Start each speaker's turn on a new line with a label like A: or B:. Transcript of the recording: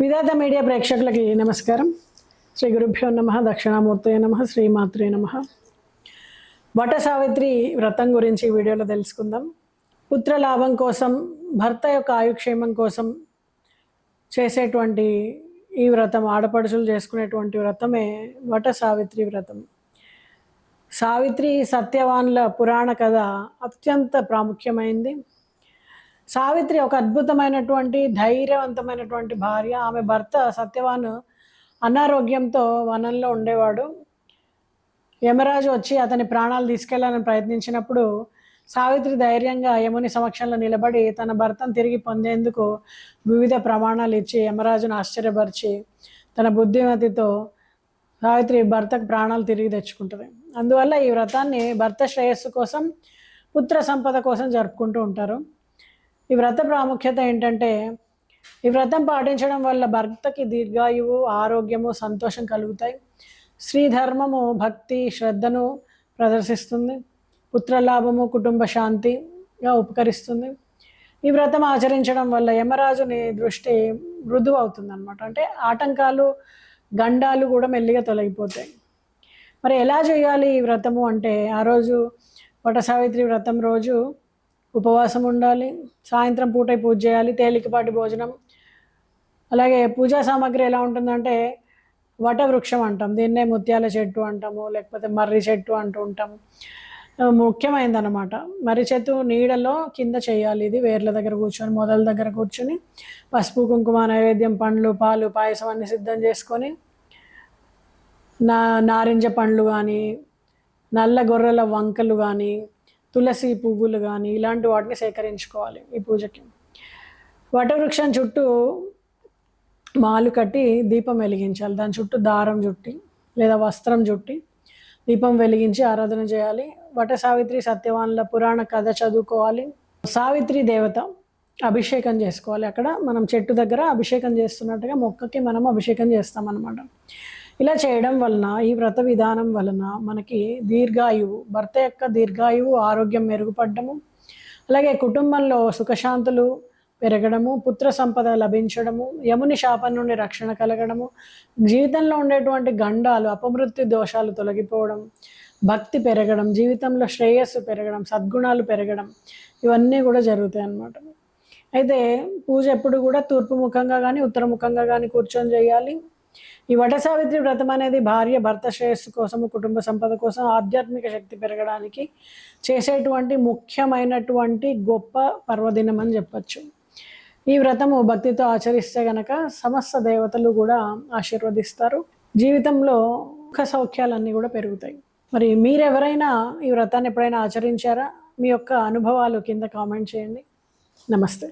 A: విధాత media ప్రేక్షకులకి నమస్కారం. శ్రీ గురుభ్యో నమ దక్షిణామూర్తయ నమ శ్రీమాత్రే నమ. వట సావిత్రి వ్రతం గురించి వీడియోలో తెలుసుకుందాం. పుత్ర లాభం కోసం భర్త యొక్క ఆయుక్షేమం కోసం చేసేటువంటి ఈ వ్రతం ఆడపడుచులు చేసుకునేటువంటి వ్రతమే వట సావిత్రి వ్రతం. సావిత్రి సత్యవాన్ల పురాణ కథ అత్యంత ప్రాముఖ్యమైంది. సావిత్రి ఒక అద్భుతమైనటువంటి ధైర్యవంతమైనటువంటి భార్య. ఆమె భర్త సత్యవాన్ అనారోగ్యంతో వనంలో ఉండేవాడు. యమరాజు వచ్చి అతని ప్రాణాలు తీసుకెళ్ళాలని ప్రయత్నించినప్పుడు సావిత్రి ధైర్యంగా యముని సమక్షంలో నిలబడి తన భర్తను తిరిగి పొందేందుకు వివిధ ప్రమాణాలు ఇచ్చి యమరాజును ఆశ్చర్యపరిచి తన బుద్ధిమతితో సావిత్రి భర్తకు ప్రాణాలు తిరిగి తెచ్చుకుంటుంది. అందువల్ల ఈ వ్రతాన్ని భర్త శ్రేయస్సు కోసం పుత్ర సంపద కోసం జరుపుకుంటూ ఉంటారు. ఈ వ్రత ప్రాముఖ్యత ఏంటంటే ఈ వ్రతం పాటించడం వల్ల భర్తకి దీర్ఘాయువు ఆరోగ్యము సంతోషం కలుగుతాయి. శ్రీధర్మము భక్తి శ్రద్ధను ప్రదర్శిస్తుంది. పుత్రలాభము కుటుంబ శాంతిగా ఉపకరిస్తుంది. ఈ వ్రతం ఆచరించడం వల్ల యమరాజుని దృష్టి మృదువు అవుతుంది అనమాట అంటే ఆటంకాలు గండాలు కూడా మెల్లిగా తొలగిపోతాయి. మరి ఎలా చేయాలి ఈ వ్రతము అంటే ఆ రోజు వట సావిత్రి వ్రతం రోజు ఉపవాసం ఉండాలి సాయంత్రం పూట పూజ చేయాలి తేలికపాటి భోజనం. అలాగే పూజా సామాగ్రి ఎలా ఉంటుందంటే వట వృక్షం అంటాం దీన్నే ముత్యాల చెట్టు అంటాము లేకపోతే మర్రి చెట్టు అంటూ ఉంటాము ముఖ్యమైనదన్నమాట మర్రి చెట్టు నీడలో కింద చేయాలి ఇది వేర్ల దగ్గర కూర్చొని మొదల దగ్గర కూర్చొని పసుపు కుంకుమ నైవేద్యం పండ్లు పాలు పాయసం అన్ని సిద్ధం చేసుకొని నా నారింజ పండ్లు కానీ నల్ల గొర్రెల వంకలు కానీ తులసి పువ్వులు కానీ ఇలాంటి వాటిని సేకరించుకోవాలి ఈ పూజకి. వటవృక్షం చుట్టూ మాలు కట్టి దీపం వెలిగించాలి. దాని చుట్టూ దారం చుట్టి లేదా వస్త్రం చుట్టి దీపం వెలిగించి ఆరాధన చేయాలి. వట సావిత్రి సత్యవాన్ల పురాణ కథ చదువుకోవాలి. సావిత్రి దేవత అభిషేకం చేసుకోవాలి. అక్కడ మనం చెట్టు దగ్గర అభిషేకం చేస్తున్నట్టుగా మొక్కకి మనం అభిషేకం చేస్తామన్నమాట. ఇలా చేయడం వలన ఈ వ్రత విధానం వలన మనకి దీర్ఘాయువు భర్త యొక్క దీర్ఘాయువు ఆరోగ్యం మెరుగుపడము అలాగే కుటుంబంలో సుఖశాంతులు పెరగడము పుత్ర సంపద లభించడము యముని శాపం నుండి రక్షణ కలగడము జీవితంలో ఉండేటువంటి గండాలు అపమృత్యు దోషాలు తొలగిపోవడం భక్తి పెరగడం జీవితంలో శ్రేయస్సు పెరగడం సద్గుణాలు పెరగడం ఇవన్నీ కూడా జరుగుతాయి అన్నమాట. అయితే పూజ ఎప్పుడు కూడా తూర్పు ముఖంగా కానీ ఉత్తరముఖంగా కానీ కూర్చొని చేయాలి. ఈ వట సావిత్రి వ్రతం అనేది భార్య భర్త శ్రేయస్సు కోసము కుటుంబ సంపద కోసం ఆధ్యాత్మిక శక్తి పెరగడానికి చేసేటువంటి ముఖ్యమైనటువంటి గొప్ప పర్వదినం అని చెప్పచ్చు. ఈ వ్రతము భక్తితో ఆచరిస్తే గనక సమస్త దేవతలు కూడా ఆశీర్వదిస్తారు. జీవితంలో సుఖ సౌఖ్యాలన్నీ కూడా పెరుగుతాయి. మరి మీరెవరైనా ఈ వ్రతాన్ని ఎప్పుడైనా ఆచరించారా? మీ యొక్క అనుభవాలు కింద కామెంట్ చేయండి. నమస్తే.